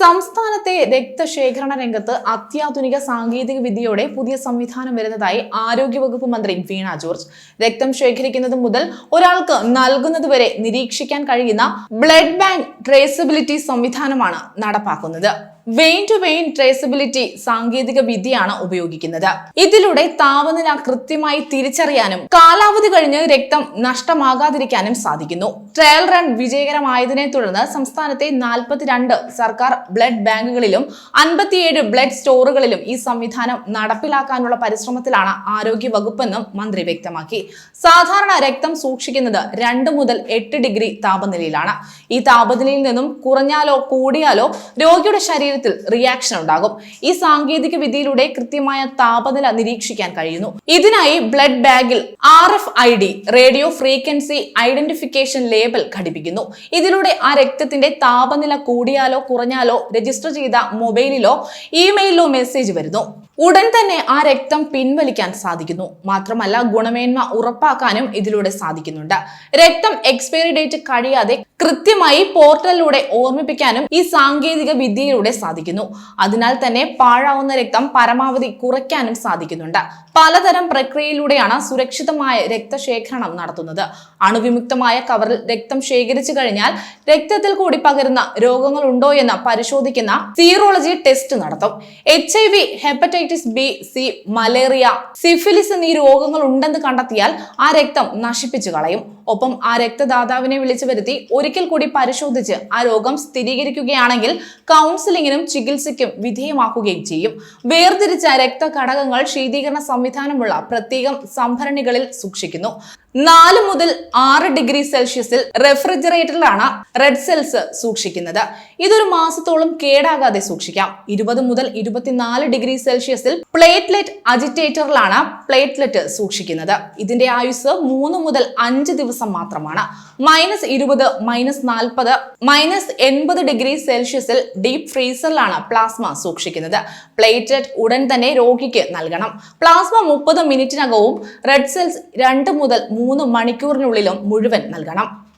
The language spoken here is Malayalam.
സംസ്ഥാനത്തെ രക്തശേഖരണ രംഗത്ത് അത്യാധുനിക സാങ്കേതിക വിദ്യയോടെ പുതിയ സംവിധാനം വരുന്നതായി ആരോഗ്യവകുപ്പ് മന്ത്രി വീണ ജോർജ്. രക്തം ശേഖരിക്കുന്നത് മുതൽ ഒരാൾക്ക് നൽകുന്നത് വരെ നിരീക്ഷിക്കാൻ കഴിയുന്ന ബ്ലഡ് ബാങ്ക് ട്രേസബിലിറ്റി സംവിധാനമാണ് നടപ്പാക്കുന്നത്. വെയിൻ ടു വെയിൻ ട്രേസബിലിറ്റി സാങ്കേതിക വിദ്യയാണ് ഉപയോഗിക്കുന്നത്. ഇതിലൂടെ താപനില കൃത്യമായി തിരിച്ചറിയാനും കാലാവധി കഴിഞ്ഞ് രക്തം നഷ്ടമാകാതിരിക്കാനും സാധിക്കുന്നു. ട്രയൽ റൺ വിജയകരമായതിനെ തുടർന്ന് സംസ്ഥാനത്തെ നാൽപ്പത്തിരണ്ട് സർക്കാർ ബ്ലഡ് ബാങ്കുകളിലും അൻപത്തിയേഴ് ബ്ലഡ് സ്റ്റോറുകളിലും ഈ സംവിധാനം നടപ്പിലാക്കാനുള്ള പരിശ്രമത്തിലാണ് ആരോഗ്യ വകുപ്പെന്നും മന്ത്രി വ്യക്തമാക്കി. സാധാരണ രക്തം സൂക്ഷിക്കുന്നത് രണ്ട് മുതൽ എട്ട് ഡിഗ്രി താപനിലയിലാണ്. ഈ താപനിലയിൽ നിന്നും കുറഞ്ഞാലോ കൂടിയാലോ രോഗിയുടെ ശരീരത്തിൽ റിയാക്ഷൻ ഉണ്ടാകും. ഈ സാങ്കേതിക വിദ്യയിലൂടെ കൃത്യമായ താപനില നിരീക്ഷിക്കാൻ കഴിയുന്നു. ഇതിനായി ബ്ലഡ് ബാഗിൽ R F I D radio frequency identification label ഘടിപ്പിക്കുന്നു. ഇതിലൂടെ ആ രക്തത്തിന്റെ താപനില കൂടിയാലോ കുറഞ്ഞാലോ രജിസ്റ്റർ ചെയ്ത മൊബൈലിലോ ഇമെയിലിലോ മെസ്സേജ് വരുന്നു. ഉടൻ തന്നെ ആ രക്തം പിൻവലിക്കാൻ സാധിക്കുന്നു. മാത്രമല്ല ഗുണമേന്മ ഉറപ്പാക്കാനും ഇതിലൂടെ സാധിക്കുന്നുണ്ട്. രക്തം എക്സ്പയറി ഡേറ്റ് കഴിയാതെ കൃത്യമായി പോർട്ടലിലൂടെ ഓർമ്മിപ്പിക്കാനും ഈ സാങ്കേതിക വിദ്യയിലൂടെ സാധിക്കുന്നു. അതിനാൽ തന്നെ പാഴാവുന്ന രക്തം പരമാവധി കുറയ്ക്കാനും സാധിക്കുന്നുണ്ട്. പലതരം പ്രക്രിയയിലൂടെയാണ് സുരക്ഷിതമായ രക്തശേഖരണം നടത്തുന്നത്. അണുവിമുക്തമായ കവറിൽ രക്തം ശേഖരിച്ചു കഴിഞ്ഞാൽ രക്തത്തിൽ കൂടി പകരുന്ന രോഗങ്ങൾ ഉണ്ടോ എന്ന് പരിശോധിക്കുന്ന സീറോളജി ടെസ്റ്റ് നടത്തും. H I V hepatitis B C malaria syphilis എന്നീ രോഗങ്ങൾ ഉണ്ടെന്ന് കണ്ടെത്തിയാൽ ആ രക്തം നശിപ്പിച്ചു കളയും. ഒപ്പം ആ രക്തദാതാവിനെ വിളിച്ചു വരുത്തി ഒരിക്കൽ കൂടി പരിശോധിച്ച് ആ രോഗം സ്ഥിരീകരിക്കുകയാണെങ്കിൽ കൗൺസിലിങ്ങിനും ചികിത്സയ്ക്കും വിധേയമാക്കുകയും ചെയ്യും. വേർതിരിച്ച രക്തഘടകങ്ങൾ ശീതീകരണ സംവിധാനമുള്ള പ്രത്യേകം സംഭരണികളിൽ സൂക്ഷിക്കുന്നു. നാല് മുതൽ ആറ് ഡിഗ്രി സെൽഷ്യസിൽ റെഫ്രിജറേറ്ററിലാണ് റെഡ് സെൽസ് സൂക്ഷിക്കുന്നത്. ഇതൊരു മാസത്തോളം കേടാകാതെ സൂക്ഷിക്കാം. ഇരുപത് മുതൽ ഇരുപത്തിനാല് ഡിഗ്രി സെൽഷ്യസിൽ പ്ലേറ്റ്ലെറ്റ് അജിറ്റേറ്ററിലാണ് പ്ലേറ്റ്ലെറ്റ് സൂക്ഷിക്കുന്നത്. ഇതിന്റെ ആയുസ് മൂന്ന് മുതൽ അഞ്ച് ദിവസം മാത്രമാണ്. മൈനസ് ഇരുപത് മൈനസ് നാൽപ്പത് മൈനസ് എൺപത് ഡിഗ്രി സെൽഷ്യസിൽ ഡീപ് ഫ്രീസറിലാണ് പ്ലാസ്മ സൂക്ഷിക്കുന്നത്. പ്ലേറ്റ്ലെറ്റ് ഉടൻ തന്നെ രോഗിക്ക് നൽകണം. പ്ലാസ്മ മുപ്പത് മിനിറ്റിനകവും റെഡ് സെൽസ് രണ്ട് മുതൽ മൂന്ന് മണിക്കൂറിനുള്ളിലും മുഴുവൻ നൽകണം.